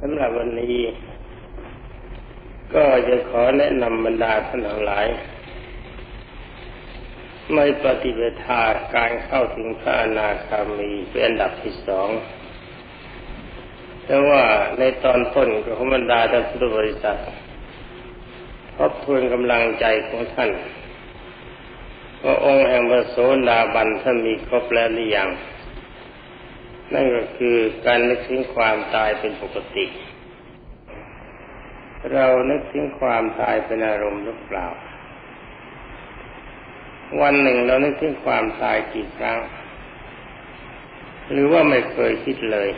สำหรับวันนี้ ก็จะขอแนะนำบรรดาท่านทั้งหลาย ไม่ปฏิบัติการเข้าถึงพระอนาคามีเป็นอันดับที่สองแต่ว่าในตอนต้นของบรรดาท่านพุทธบริษัททบทวนกำลังใจของท่านว่าองค์แห่งพระโสดาบันท่านมีครบแล้วหรือยัง นั่นก็คือการนึกถึงความตายเป็นปกติ เรานึกถึงความตายเป็นอารมณ์หรือเปล่า วันหนึ่งเรานึกถึงความตายกี่ครั้ง หรือว่าไม่เคยคิดเลย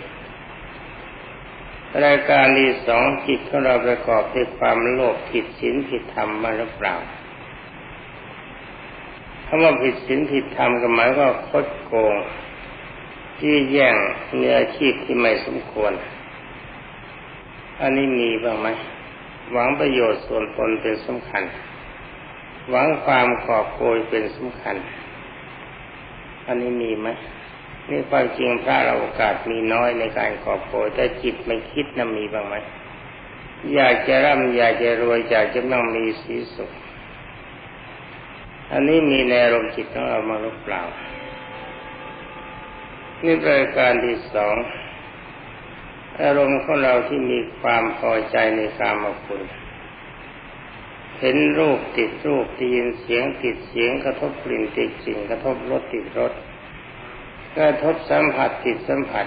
รายการที่สองจิตของเราประกอบด้วยความโลภผิดศีลผิดธรรมมาหรือเปล่าคำว่าผิดศีลผิดธรรมก็หมายว่าคดโกง ที่แย่งเนื้อาชีพที่ไม่สมควร อันนี้มีบ้างไหมหวังประโยชน์ส่วนตนเป็นสำคัญ หวังความขอบโกยเป็นสำคัญ อันนี้มีไหมนี่ความจริงพระเราโอกาสมีน้อยในการขอบโกยแต่จิตไม่คิดนะมีบ้างไหมอยากจะร่ำอยากจะรวยอยากจะต้องมีสีสุข อันนี้มีในอารมณ์จิตของเรามาหรือเปล่า นี่รายการที่สองอารมณ์ของเราที่มีความพอใจในกามคุณเห็นรูปติดรูปได้ยินเสียงติดเสียงกระทบกลิ่นติดกลิ่นกระทบรสติดรสกระทบสัมผัสติดสัมผัส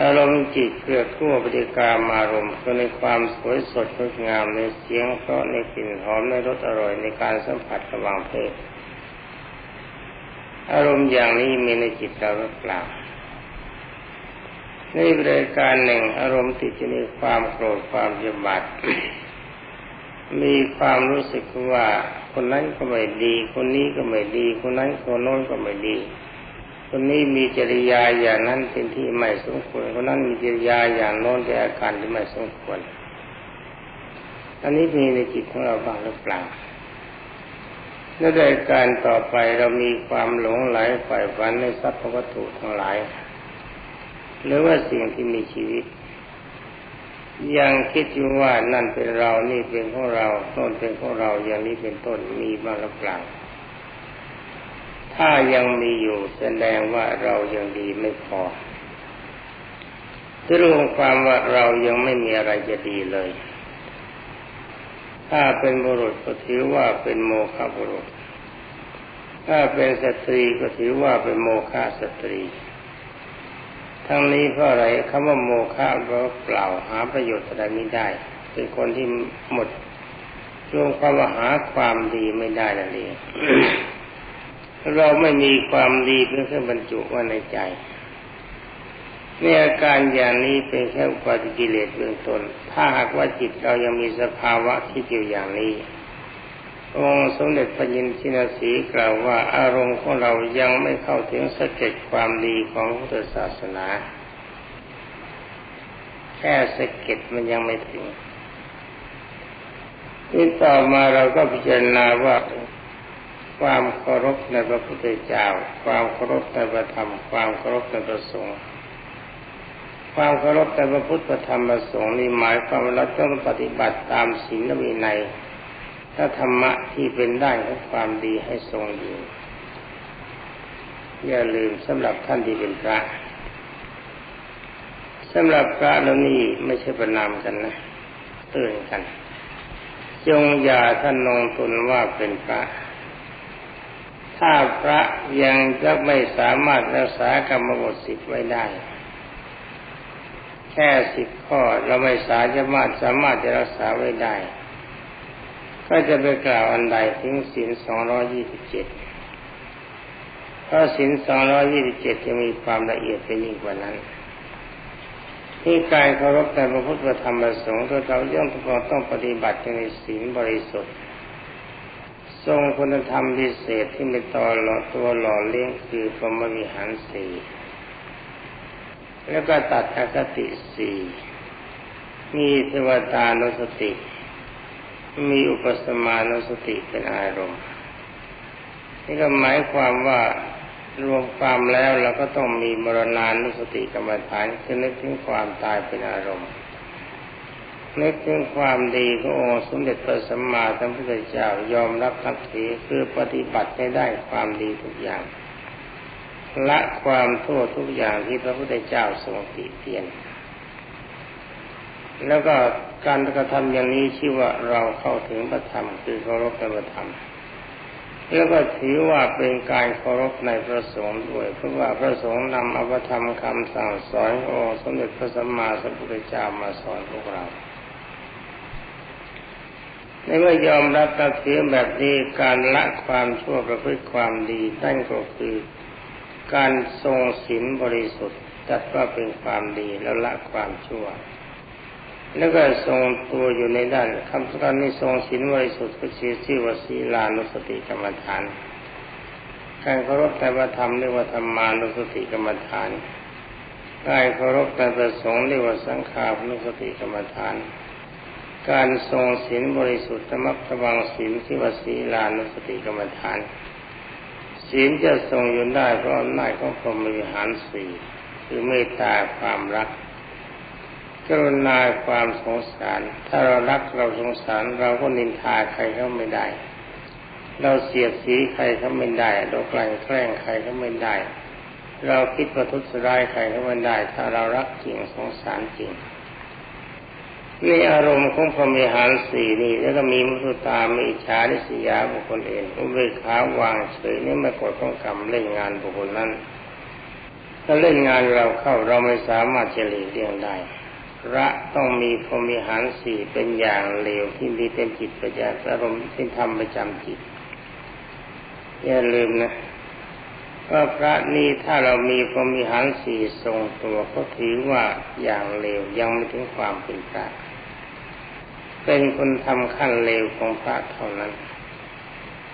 อารมณ์จิตเกิดทั่วปฏิการมารมณ์ก็ในความสวยสดงดงามในเสียงเพราะในกลิ่นหอมในรสอร่อยในการสัมผัสระหว่างเพศ อารมณ์อย่างนี้มีในจิตเราหรือเปล่าในรายการหนึ่งอารมณ์ติดจะมีความโกรธความยบาดมีความรู้สึกว่าคนนั้นก็ไม่ดี คนนี้ก็ไม่ดี คนนั้นคนโน้นก็ไม่ดี คนนี้มีจริยาอย่างนั้นเป็นที่ไม่สมควร คนนั้นมีจริยาอย่างโน้นแต่อาการที่ไม่สมควร อันนี้มีในจิตของเราบ้างหรือเปล่า ในรายการต่อไปเรามีความหลงไหลฝ่ายฝันในทรัพย์วัตถุทั้งหลาย หรือว่าสิ่งที่มีชีวิต ยังคิดอยู่ว่านั่นเป็นเรานี่เป็นของเราต้นเป็นของเราอย่างนี้เป็นต้นมีบ้างหรือเปล่าถ้ายังมีอยู่แสดงว่าเรายังดีไม่พอที่รวมความว่าเรายังไม่มีอะไรจะดีเลย ถ้าเป็นบุรุษก็ถือว่าเป็นโมฆะบุรุษ ถ้าเป็นสตรีก็ถือว่าเป็นโมฆะสตรี ทั้งนี้เพราะอะไรคำว่าโมฆะก็เปล่าหาประโยชน์อะไรไม่ได้ เป็นคนที่หมดรวมความว่าหาความดีไม่ได้นั่นเองเราไม่มีความดีเป็นเครื่องบรรจุไว้ในใจ นี่อาการอย่างนี้เป็นแค่ปฏิกิเลสเบื้องต้น ถ้าหากว่าจิตเรายังมีสภาวะที่อยู่อย่างนี้ องค์สมเด็จพระยินทินาสีกล่าวว่าอารมณ์ของเรายังไม่เข้าถึงสเก็ดความดีของพุทธศาสนา แค่สเก็ดมันยังไม่ถึงนี่ต่อมาเราก็พิจารณาว่าความเคารพในพระพุทธเจ้า ความเคารพในพระธรรม ความเคารพในพระสงฆ์ ความเคารพในพระพุทธธรรมประสงค์นี่หมายความว่าเราต้องปฏิบัติตามศีลวินัยถ้าธรรมะที่เป็นได้ของความดีให้ทรงอยู่อย่าลืมสำหรับท่านที่เป็นพระสำหรับพระแล้วนี่ไม่ใช่ประนามกันนะเตือนกัน จงอย่าท่านนองตนว่าเป็นพระ ถ้าพระยังจะไม่สามารถรักษากรรมบทสิทธิ์ไว้ได้ ค่สิบข้อเราไม่สามารถสามารถจะรักษาไว้ได้ ก็จะไปกล่าวอันใดถึงศีลสองร้อยี่สิบเจ็ดเพราะศีลสองร้อยี่สิบเจ็ดจะมีความละเอียดไปยิ่งกว่านั้นที่การเคารพในพระพุทธธรรมประสงค์ตัวเราย่อมต้องปฏิบัติในศีลบริสุทธิ์ ทรงคุณธรรมพิเศษที่เป็นตัวหล่อตัวหล่อเลี้ยงคือพรหมวิหารสี่ แล้วก็ตัดอคติสี่มีเทวตานุสติ มีอุปสมานุสติเป็นอารมณ์ นี่ก็หมายความว่ารวมความแล้วเราก็ต้องมีมรณานุสติกรรมฐานคือนึกถึงความตายเป็นอารมณ์ นึกถึงความดีขององค์สมเด็จพระสัมมาสัมพุทธเจ้ายอมรับนับถือคือปฏิบัติให้ได้ความดีทุกอย่าง ละความโทษทุกอย่างที่พระพุทธเจ้าทรงติเตียน แล้วก็การกระทำอย่างนี้ชื่อว่าเราเข้าถึงพระธรรมคือเคารพในพระธรรมแล้วก็ถือว่าเป็นการเคารพในพระสงฆ์ด้วย เพราะว่าพระสงฆ์นำอภิธรรมคำสั่งสอนของค์สมเด็จพระสัมมาสัมพุทธเจ้ามาสอนพวกเราในเมื่อยอมรับตัดถือแบบนี้การละความชั่วประพฤติความดีนั่นก็คือ การทรงศีลบริสุทธิ์จัดว่าเป็นความดีแล้วละความชั่ว แล้วก็ทรงตัวอยู่ในด้านคำสอนนี้ทรงศีลบริสุทธิ์ก็ชื่อชื่อว่าศีลานุสติกรรมฐานการเคารพแต่ว่าธรรมเรียกว่าธรรมานุสติกรรมฐานการเคารพแต่ประสงค์เรียกว่าสังขานุสติกรรมฐาน การทรงศีลบริสุทธิ์ธรรมะระวังศีลที่ว่าศีลานุสติกรรมฐาน ศีลจะทรงอยู่ได้เพราะอำนาจของพรหมวิหารสี่คือเมตตาความรักกรุณาความสงสาร ถ้าเรารักเราสงสารเราก็นินทาใครเขาไม่ได้ เราเสียดสีใครเขาไม่ได้ เรากลั่นแกล้งใครเขาไม่ได้ เราคิดประทุษร้ายใครเขาไม่ได้ ถ้าเรารักจริงสงสารจริง นี่อารมณ์ของพรหมิหารสี่นี่ แล้วก็มีมุสุตามีอิจฉาริษยาบุคคลเองอุเบกขาวางเฉยนี่ไม่กดต้องกรรมเล่นงานบุคคลนั้น ถ้าเล่นงานเราเข้าเราไม่สามารถจะหลีกเลี่ยงได้ พระต้องมีพรหมิหารสี่เป็นอย่างเลวที่มีเป็นจิตประจักษ์อารมณ์ที่ทำประจำจิตอย่าลืมนะว่าพระนี้ถ้าเรามีพรหมิหารสี่ทรงตัวก็ถือว่าอย่างเลวยังไม่ถึงความเป็นพระ เป็นคนทำขั้นเลวของพระเท่านั้น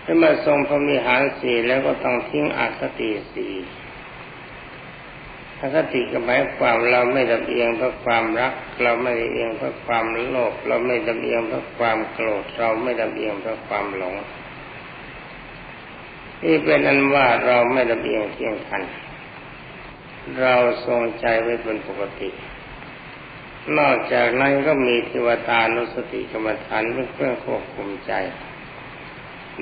ถ้ามาทรงพระมิหารสีแล้วก็ต้องทิ้งอคติสีอคติก็หมายความเราไม่ลำเอียงเพราะความรัก เราไม่ลำเอียงเพราะความโลภเราไม่ลำเอียงเพราะความโกรธเราไม่ลำเอียงเพราะความหลงนี่เป็นอันว่าเราไม่ลำเอียงเที่ยงทัน เราทรงใจไว้เป็นปกติ นอกจากนั้นก็มีเทวตานุสติกรรมฐานเพื่อเพื่อควบคุมใจ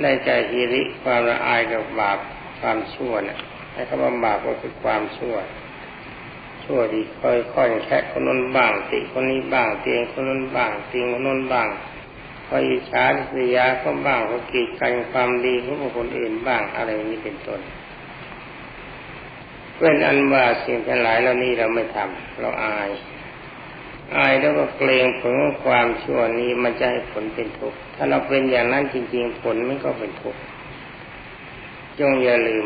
ในใจฮิริความละอายกับบาปความชั่วเนี่ยไอ้คำว่าบาปก็คือความชั่ว ชั่วดีค่อยค่อยแค่คนนั้นบ้างติคนนี้บ้างเตียงคนนั้นบ้างเตียงคนนั้นบ้างคอยอิจฉาสิยาเขาบ้างเขากีดกันความดีของคนอื่นบ้างอะไรนี้เป็นต้นเป็นอันว่าสิ่งทั้งหลายเหล่านี้เราไม่ทำเราอาย อายแล้วก็เกรงผลของความชั่วนี้มันจะให้ผลเป็นทุกข์ถ้าเราเป็นอย่างนั้นจริง ๆ ผลมันก็เป็นทุกข์จงอย่าลืม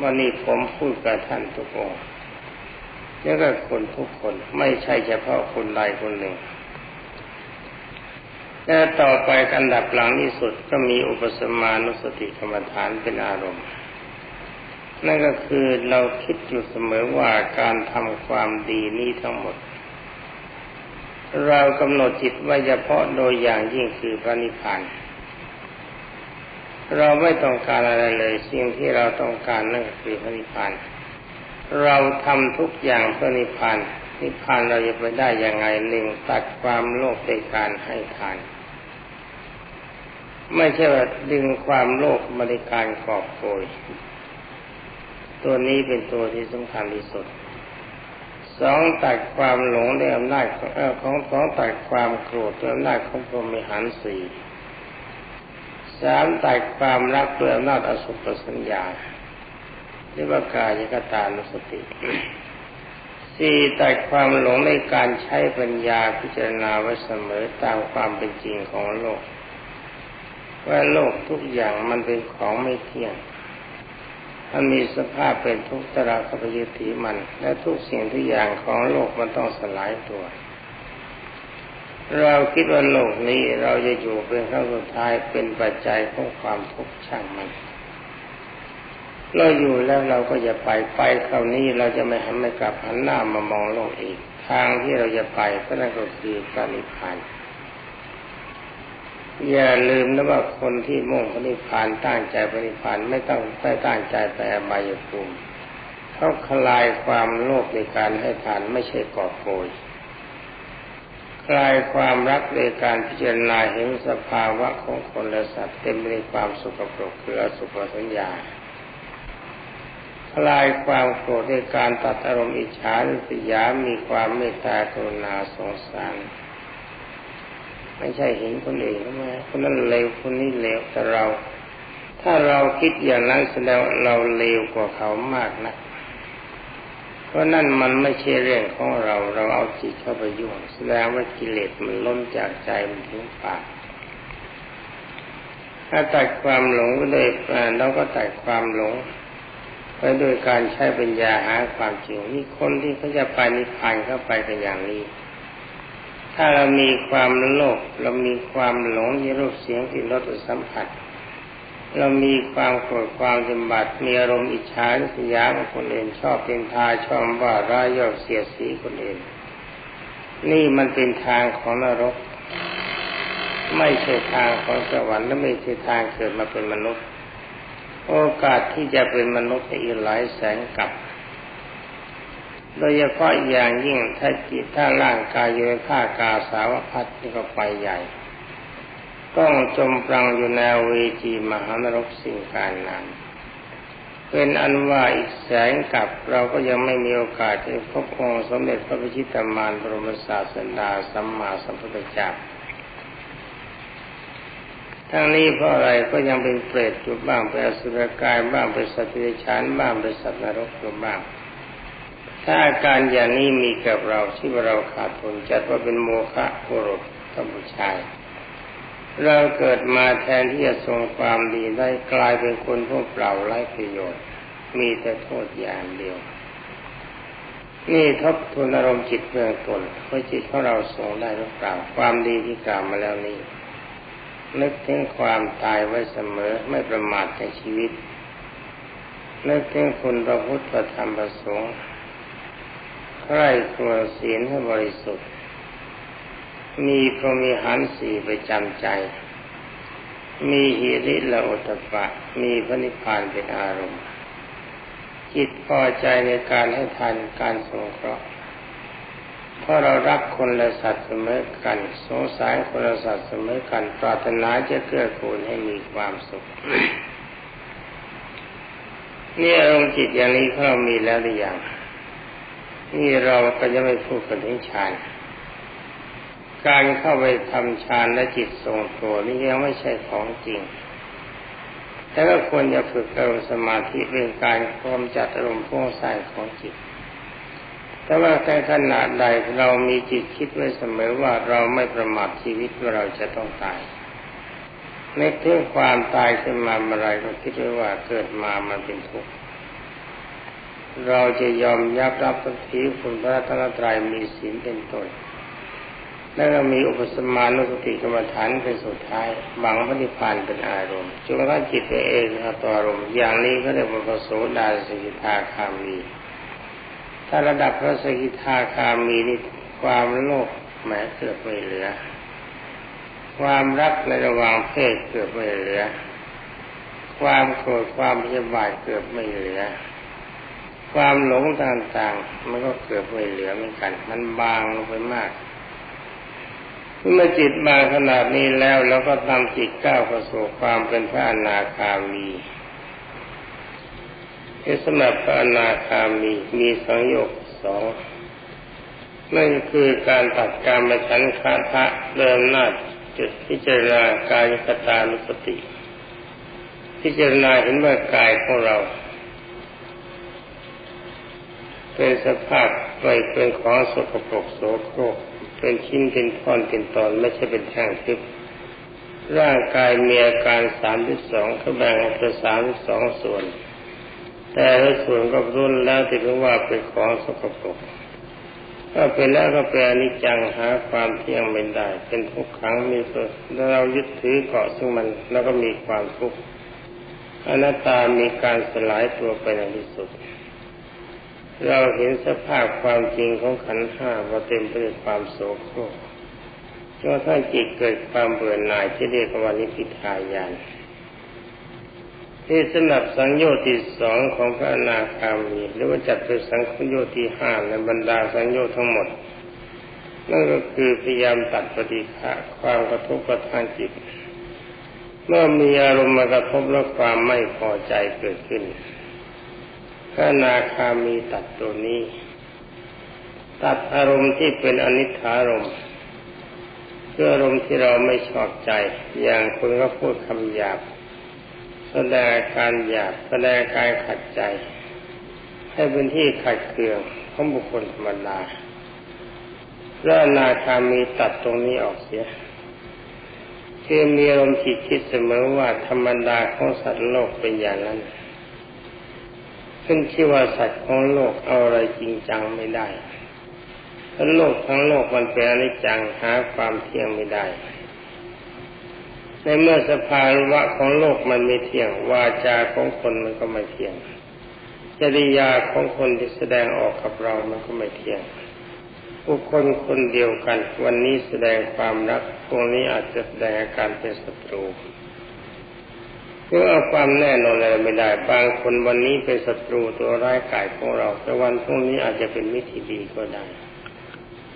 ว่านี่ผมพูดกับท่านทุกองแล้วก็คนทุกคนไม่ใช่เฉพาะคนใดคนหนึ่งและต่อไปอันดับหลังที่สุดก็มีอุปสมานุสติกรรมฐานเป็นอารมณ์ นั่นก็คือเราคิดอยู่เสมอว่าการทำความดีนี้ทั้งหมด เรากำหนดจิตไว้เฉพาะโดยอย่างยิ่งคือพระนิพพานเราไม่ต้องการอะไรเลย สิ่งที่เราต้องการนั่นคือพระนิพพาน เราทำทุกอย่างเพื่อนิพพาน นิพพานเราจะไปได้ยังไงหนึ่งตัดความโลภในการให้ทาน ไม่ใช่ว่าดึงความโลภมาในการกอบโกยตัวนี้เป็นตัวที่สำคัญที่สุด สองตัดความหลงด้วยอำนาจของของสองตัดความโกรธด้วยอำนาจของพรหมิหารสี่สามตัดความรักด้วยอำนาจอสุภสัญญาเรียกว่ากายกตานุสติสี่ตัดความหลงในการใช้ปัญญาพิจารณาไว้เสมอตามความเป็นจริงของโลก ว่าโลกทุกอย่างมันเป็นของไม่เที่ยง มันมีสภาพเป็นทุกข์ตราขับยึดถือมัน และทุกสิ่งทุกอย่างของโลกมันต้องสลายตัว เราคิดว่าโลกนี้เราจะอยู่เป็นครั้งสุดท้ายเป็นปัจจัยของความทุกข์ช่างมันเราอยู่แล้วเราก็จะไปไปคราวนี้เราจะไม่หันไม่กลับหันหน้ามามองโลกอีก ทางที่เราจะไปก็นั่นก็คือการนิพพาน อย่าลืมนะว่าคนที่มุ่งพระนิพพานตั้งใจพระนิพพานไม่ต้องไม่ตั้งใจไปอบายภูมิเขาคลายความโลภในการให้ทานไม่ใช่กอบโกยคลายความรักในการพิจารณาเห็นสภาวะของคนและสัตว์เต็มไปด้วยความสุขปรกคืออสุภสัญญาคลายความโกรธในการตัดอารมณ์อิจฉาริษยามีความเมตตากรุณาสงสาร ไม่ใช่เห็นคนอื่นทำไมคนนั้นเลวคนนี้เลวแต่เรา ถ้าเราคิดอย่างนั้นแสดงเราเลวกว่าเขามากนะเพราะนั่นมันไม่ใช่เรื่องของเรา เราเอาจิตเข้าไปยุ่งแสดงว่ากิเลสมันล้นจากใจมันถึงปากถ้าตัดความหลงก็เลยเราก็ตัดความหลงไปโดยการใช้ปัญญาหาความจริงนี่คนที่เขาจะไปนิพพานเข้าไปกันอย่างนี้ ถ้าเรามีความโลภเรามีความหลงในรูปเสียงที่รสสัมผัส เรามีความโกรธความจำบัดมีอารมณ์อิจฉาริษยาคนอื่นชอบเป็นทาชอบว่าร้ายยอกเสียสีคนอื่น นี่มันเป็นทางของนรก ไม่ใช่ทางของสวรรค์และไม่ใช่ทางเกิดมาเป็นมนุษย์ โอกาสที่จะเป็นมนุษย์อีกหลายแสนกับ โดยเฉพาะอย่างยิ่งถ้าจิตถ้าร่างกายอยู่ในท่ากาสาวพัดนี่ก็ไปใหญ่ต้องจมปลังอยู่ในเวจีมหานรกสิ่งการนานเป็นอันว่าอีกแสงกับเราก็ยังไม่มีโอกาสได้พบองค์สมเด็จพระพิชิตามารบรมศาสดาสัมมาสัมพุทธเจ้าทั้งนี้เพราะอะไรก็ยังเป็นเปรตอยู่บ้างเป็นอสุรกายบ้างเป็นสัตว์เดรัจฉานบ้างเป็นสัตว์นรกอยู่บ้าง ถ้าอาการอย่างนี้มีกับเราที่เราขาดทุนจัดว่าเป็นโมฆะโกรธท่านผู้ชายเราเกิดมาแทนที่จะทรงความดีได้กลายเป็นคนพวกเปล่าไร้ประโยชน์ มีแต่โทษอย่างเดียว นี่ทบทวนอารมณ์จิตเบื้องต้นว่าจิตของเราทรงได้หรือเปล่าความดีที่กล่าวมาแล้วนี้นึกถึงความตายไว้เสมอไม่ประมาทในชีวิตนึกถึงคุณพระพุทธธรรมประสงค์ ใคร่ครวญศีลให้บริสุทธิ์ มีพรหมิหารสี่ประจำใจ มีหิริละอุตปะ มีพระนิพพานเป็นอารมณ์ จิตพอใจในการให้ทานการสงเคราะห์เพราะเรารักคนและสัตว์เสมอกัน สงสารคนและสัตว์เสมอกัน ปรารถนาจะเกื้อกูลให้มีความสุขนี่อารมณ์จิตอย่างนี้เรามีแล้วหรือยัง นี่เราก็จะไม่พูดกันถึงฌานการเข้าไปทำฌานและจิตทรงตัวนี่ยังไม่ใช่ของจริง แต่ก็ควรจะฝึกอารมณ์สมาธิเป็นการความจัดอารมณ์พุ่งใส่ของจิต แต่ว่าในขณะใดเรามีจิตคิดไว้เสมอว่าเราไม่ประมาทชีวิตว่าเราจะต้องตายนเรื่องความตายขึ้นมาเมื่อไรก็คิดไว้ว่าเกิดมามันเป็นทุกข์ เราจะยอมยับรับทันทีคุณพระธนตรัยมีศีลเป็นต้นแล้วก็มีอุปสมานุสติกรรมฐานเป็นสุดท้ายบังพระนิพพานเป็นอารมณ์จนกระทั่งจิตเองต่ออารมณ์อย่างนี้ก็เรียกว่าพระโสดาสกิทาคามี ถ้าระดับพระสกิทาคามีนี่ความโลภแม้เกือบไม่เหลือ ความรักในระหว่างเพศเกือบไม่เหลือ ความโกรธความพยาบาทเกือบไม่เหลือ ความหลงต่างๆ มันก็เกือบไม่เหลือเหมือนกัน มันบางลงไปมาก เมื่อจิตมางขนาดนี้แล้วเราก็ทำจิตก้าวเข้าสู่ความเป็นพระอนาคามีที่สำหรับพระอนาคามีมีสังโยกสองนั่นคือการตัดการมาฉันคาทะเดิมนาจุดพิจารณากายกตานุสติ พิจารณาเห็นว่ากายของเรา เป็นสภาพไม่เป็นของสกปรกโสโครกเป็นชิ้นเป็นท่อนเป็นตอนไม่ใช่เป็นแท่งทิพย์ร่างกายมีอาการสามที่สองเขาแบ่งออกเป็นสามที่สองส่วน แต่ละส่วนก็รุ่นแล้วที่เรียกว่าเป็นของสกปรกถ้าเป็นแล้วก็เป็นอนิจจังหาความเที่ยงไม่ได้ เป็นทุกขังมีตัวเรายึดถือเกาะซึ่งมันแล้วก็มีความทุกข์อนัตตามีการสลายตัวไปในที่สุด เราเห็นสภาพความจริงของขันธ์ห้าว่าเต็มไปด้วยความโศกโครกก็ถ้าจิตเกิดความเบื่อหน่ายที่เรียกว่านิพพิทายานที่สำหรับสังโยชน์ที่สองของพระอนาคามีหรือว่าจัดเป็นสังโยชน์ที่ห้าในบรรดาสังโยชน์ทั้งหมดนั่นก็คือพยายามตัดปฏิฆะความกระทบกระทั่งจิต เมื่อมีอารมณ์มากระทบแล้วความไม่พอใจเกิดขึ้น พระนาคามีตัดตัวนี้ ตัดอารมณ์ที่เป็นอนิจฐารมณ์คืออารมณ์ที่เราไม่ชอบใจ อย่างคนก็พูดคำหยาบแสดงการหยาบแสดงการขัดใจ ให้เป็นที่ขัดเคืองของบุคคลธรรมดาพระนาคามีตัดตรงนี้ออกเสียคือมีอารมณ์จิตคิดเสมอว่าธรรมดาของสัตว์โลกเป็นอย่างนั้น ขึ้นชื่อว่าสัตว์ของโลกเอาอะไรจริงจังไม่ได้ทั้งโลกทั้งโลกมันเป็นอนิจจังหาความเที่ยงไม่ได้ ในเมื่อสภาวะของโลกมันไม่เที่ยง วาจาของคนมันก็ไม่เที่ยงจริยาของคนที่แสดงออกกับเรามันก็ไม่เที่ยงบุคคลคนเดียวกัน วันนี้แสดงความรักพวกนี้อาจจะแสดงอาการเป็นศัตรู เพื่อเอาความแน่นอนอะไรไม่ได้บางคนวันนี้เป็นศัตรูตัวร้ายกายของเรา แต่วันพรุ่งนี้อาจจะเป็นมิตรที่ดีก็ได้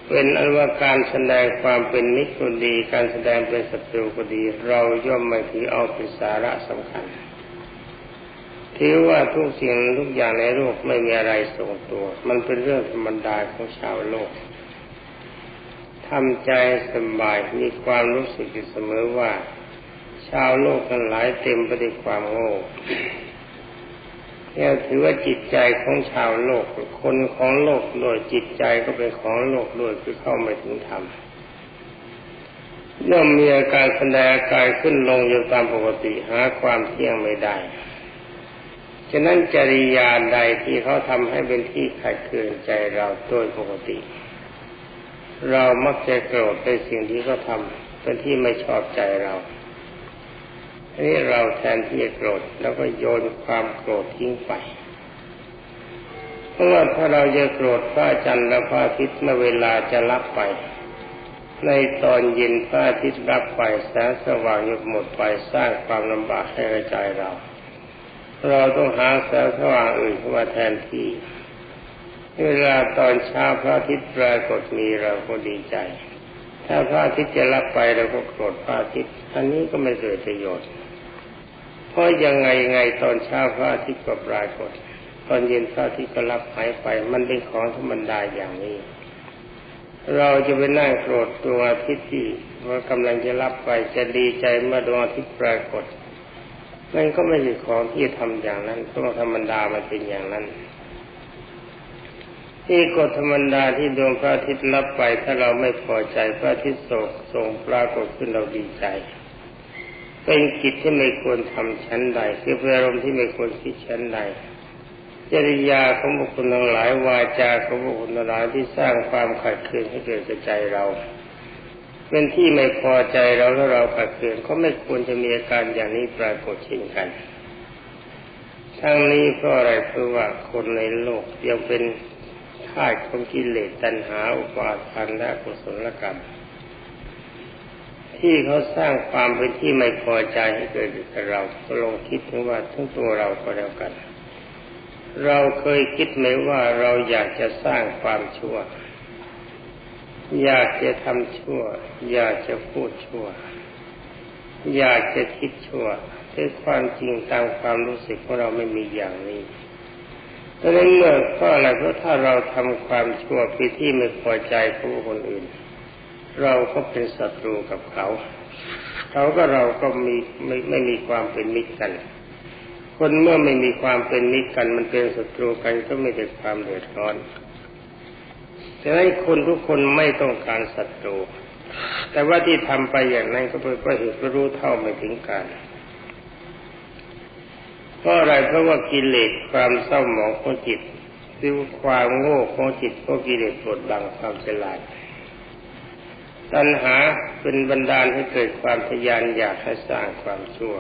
เป็นอันว่าการแสดงความเป็นมิตรก็ดี การแสดงเป็นศัตรูก็ดี เราย่อมไม่ถือเอาเป็นสาระสำคัญถือว่าทุกสิ่งทุกอย่างในโลกไม่มีอะไรทรงตัว มันเป็นเรื่องธรรมดาของชาวโลกทำใจสบายมีความรู้สึกอยู่เสมอว่า ชาวโลกทั้งหลายเต็มไปด้วยความโง่เนี่ยถือว่าจิตใจของชาวโลกคนของโลกโดยจิตใจก็เป็นของโลกโดยคือเข้าไม่ถึงธรรมเริ่มมีอาการแสดงกายขึ้นลงอยู่ตามปกติหาความเที่ยงไม่ได้ ฉะนั้นจริยาใดที่เขาทำให้เป็นที่ขัดเคืองใจเราโดยปกติ เรามักจะโกรธในสิ่งที่เขาทำเป็นที่ไม่ชอบใจเรา นี้เราแทนที่จะโกรธแล้วก็โยนความโกรธทิ้งไป เพราะว่าถ้าเราจะโกรธพระจันทร์และพระอาทิตย์เมื่อเวลาจะรับไป ในตอนเย็นพระอาทิตย์รับไปแสงสว่างหยุดหมดไปสร้างความลำบากให้ใจเรา เราต้องหาแสงสว่างอื่นเข้ามาแทนที่ เวลาตอนเช้าพระอาทิตย์ปรากฏมีเราก็ดีใจ ถ้าพระอาทิตย์จะรับไปเราก็โกรธพระอาทิตย์อันนี้ก็ไม่เกิดประโยชน์ ราะยังไงไงตอนเช้าพระอาทิตย์ก็ปรากฏ ตอนเย็นพระอาทิตย์ก็รับหายไป มันเป็นของธรรมดาอย่างนี้ เราจะไปนั่งโกรธดวงอาทิตย์ที่ว่ากำลังจะรับไปจะดีใจเมื่อดวงอาทิตย์ปรากฏมันก็ไม่ใช่ของที่ทำอย่างนั้นเพราะธรรมดามันเป็นอย่างนั้น ที่กฎธรรมดาที่ดวงพระอาทิตย์รับไป ถ้าเราไม่พอใจพระอาทิตย์โศกส่งปรากฏขึ้นเราดีใจ เป็นกิจที่ไม่ควรทำชั้นใดคือเป็นอารมณ์ที่ไม่ควรคิดชั้นใดจริยาของบุคคลทั้งหลายวาจาของบุคคลทั้งหลายที่สร้างความขัดเคืองให้เกิดใจเรา เป็นที่ไม่พอใจเราแล้วเราขัดเคืองก็ไม่ควรจะมีอาการอย่างนี้ปรากฏเช่นกัน ทั้งนี้เพราะอะไรเพราะว่าคนในโลกยังเป็นธาตุของกิเลสตัณหาอุปาทานและกุศลกรรม ที่เขาสร้างความเป็นที่ไม่พอใจให้เกิดกับเราก็ลองคิดถึงว่าทั้งตัวเราก็แล้วกัน เราเคยคิดไหมว่าเราอยากจะสร้างความชั่ว อยากจะทำชั่ว อยากจะพูดชั่ว อยากจะคิดชั่วแต่ความจริงตามความรู้สึกของเราไม่มีอย่างนี้ดังนั้นเมื่อเพราะอะไรเพราะถ้าเราทำความชั่วไปที่ไม่พอใจผู้คนอื่น เราก็เป็นศัตรูกับเขา เขาก็เราก็มีไม่ไม่มีความเป็นมิตรกัน คนเมื่อไม่มีความเป็นมิตรกัน มันเป็นศัตรูกันก็ไม่ได้ความเดือดร้อนดังนั้นคนทุกคนไม่ต้องการศัตรู แต่ว่าที่ทำไปอย่างนั้นก็เพื่อเหตุรู้เท่าไม่ถึงการเพราะอะไรเพราะว่ากิเลสความเศร้าหมองของจิตหรือความโง่ของจิตก็กิเลสปดบังความฉลาด ตัณหาเป็นบันดาลให้เกิดความทยานอยากให้สร้างความชั่ว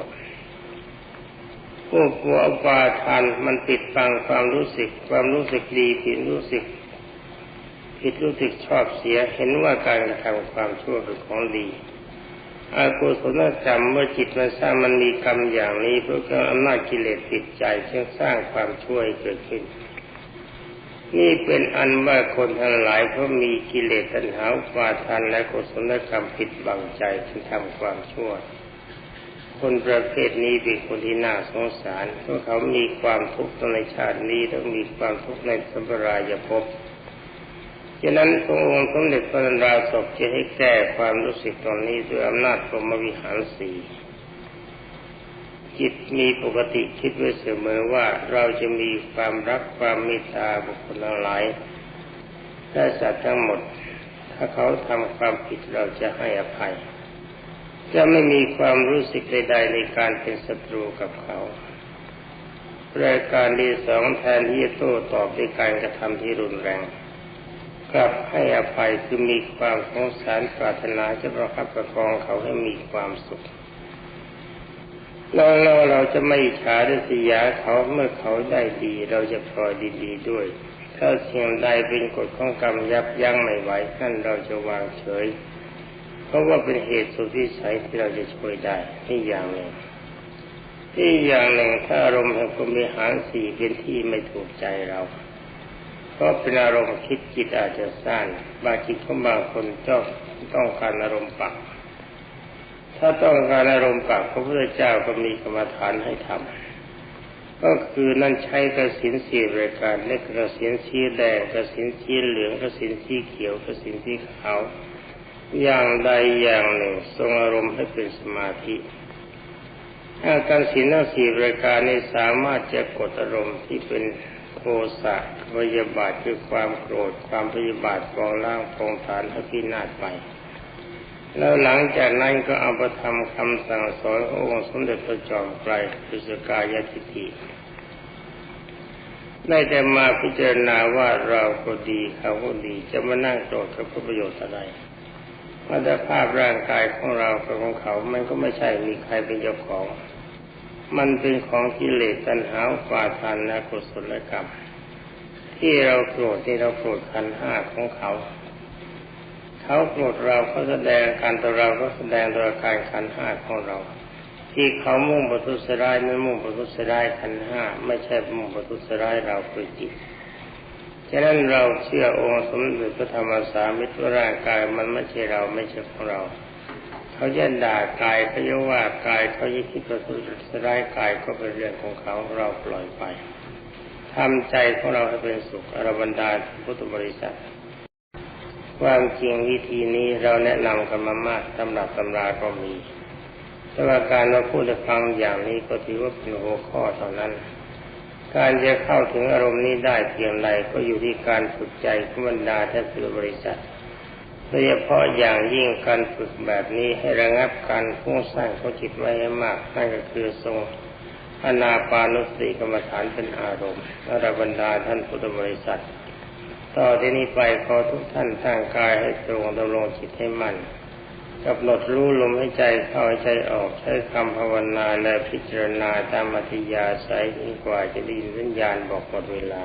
ผู้กลัวปาทานมันปิดบังความรู้สึก ความรู้สึกดีผิดรู้สึก ผิดรู้สึกชอบเสียเห็นว่าการกระทำความชั่วเป็นของดีอากุศลกรรมเมื่อจิตมันสร้างมันมีกรรมอย่างนี้เพื่อกาอำนาจกิเลสติดใจจึงสร้างความชั่วให้เกิดขึ้น นี่เป็นอันว่าคนทั้งหลายเพราะมีกิเลสตัณหาฟาทันและกุศลกรรมผิดบังใจจึงทำความชั่ว คนประเภทนี้เป็นคนที่น่าสงสารเพราะเขามีความทุกข์ในชาตินี้ต้องมีความทุกข์ในสัมปรายภพฉะนั้นพระองค์สมเด็จพระนราศพจะให้แก้ความรู้สึกตรงนี้ด้วยอำนาจพรหมวิหารสี จิตมีปกติคิดไว้เสมอว่าเราจะมีความรักความเมตตาบุคคลหลายและสัตว์ทั้งหมด ถ้าเขาทำความผิดเราจะให้อภัย จะไม่มีความรู้สึกใดๆในการเป็นศัตรูกับเขารายการที่สองแทนที่จะโต้ตอบด้วยการกระทำที่รุนแรงกลับให้อภัยคือมีความสงสารปรารถนาจะประคับประคองเขาให้มีความสุข แล้วเราเราจะไม่ฉาดิสยาเขาเมื่อเขาได้ดี เราจะพลอยดีด้วย ถ้าสิ่งใดเป็นกฎของกรรมยับยั้งไม่ไหวนั่นเราจะวางเฉย เพราะว่าเป็นเหตุสุดที่ใสที่เราจะช่วยได้ที่อย่างหนึ่งที่อย่างหนึ่งถ้าอารมณ์แห่งความมีหารสี่เป็นที่ไม่ถูกใจเราเพราะเป็นอารมณ์คิดจิตอาจจะสั้นบางจิตของบางคนจ้องต้องการอารมณ์ปัก ถ้าต้องการอารมณ์ปักพระพุทธเจ้าก็มีกรรมฐานให้ทำก็คือนั่นใช้กระสินสีรายการเล็กกระสินสีแดงกระสินสีเหลืองกระสินสีเขียวกระสินสีขาวอย่างใดอย่างหนึ่งทรงอารมณ์ให้เป็นสมาธิถ้าการสินทั้งสี่รายการนี้สามารถจะกดอารมณ์ที่เป็นโทสะพยาบาทคือความโกรธความพยาบาทกองล่างพงฐานให้พินาศไป แล้วหลังจากนั้นก็เอาประทำคำสั่งสอนองค์สมเด็จพระจอมไตรพุสกายทิฏฐิได้แต่มาพิจารณาว่าเราก็ดีเขาก็ดีจะมานั่งโกรธกับประโยชน์อะไรมาแต่ภาพร่างกายของเรากับของเขา มันก็ไม่ใช่มีใครเป็นเจ้าของ มันเป็นของกิเลสตัณหาฟาทานและกุศลกรรม ที่เราโกรธที่เราโกรธขันห้าของเขา เขาโกรธเราเขาแสดงการต่อเราก็แสดงตัวการขันห้าของเรา ที่เขามุ่งประทุษร้ายไม่มุ่งประทุษร้ายขันห้าไม่ใช่มุ่งประทุษร้ายเราคือจิตฉะนั้นเราเชื่อองค์สมเด็จพระธรรมสามิตรร่างกายมันไม่ใช่เราไม่ใช่ของเรา เขาจะด่ากายเขาจะว่ากายเขาจะคิดประทุษร้ายกายก็เป็นเรื่องของเขาเราปล่อยไปทำใจของเราให้เป็นสุขอรบรรดาพุทธบริษัท ความจริงวิธีนี้เราแนะนำกันมามากตำรับตำราก็มี แต่ว่าการมาพูดให้ฟังอย่างนี้ก็ถือว่าเป็นหัวข้อเท่านั้น การจะเข้าถึงอารมณ์นี้ได้เพียงไรก็อยู่ที่การฝึกใจของบรรดาท่านพุทธบริษัทโดยเฉพาะอย่างยิ่งการฝึกแบบนี้ให้ระงับการฟุ้งซ่านของจิตไว้ให้มากนั่นก็คือทรงอนาปานุสติกรรมฐานเป็นอารมณ์ระบรรดาท่านพุทธบริษัท ต่อที่นี้ไปขอทุกท่านตั้งกายให้ตรงดำรงจิตให้มั่นกำหนดรู้ลมให้ใจเข้าใจออกใช้คำภาวนาและพิจารณาตามอัธยาศัยยิ่งกว่าจะได้ยินสัญญาณบอกหมดเวลา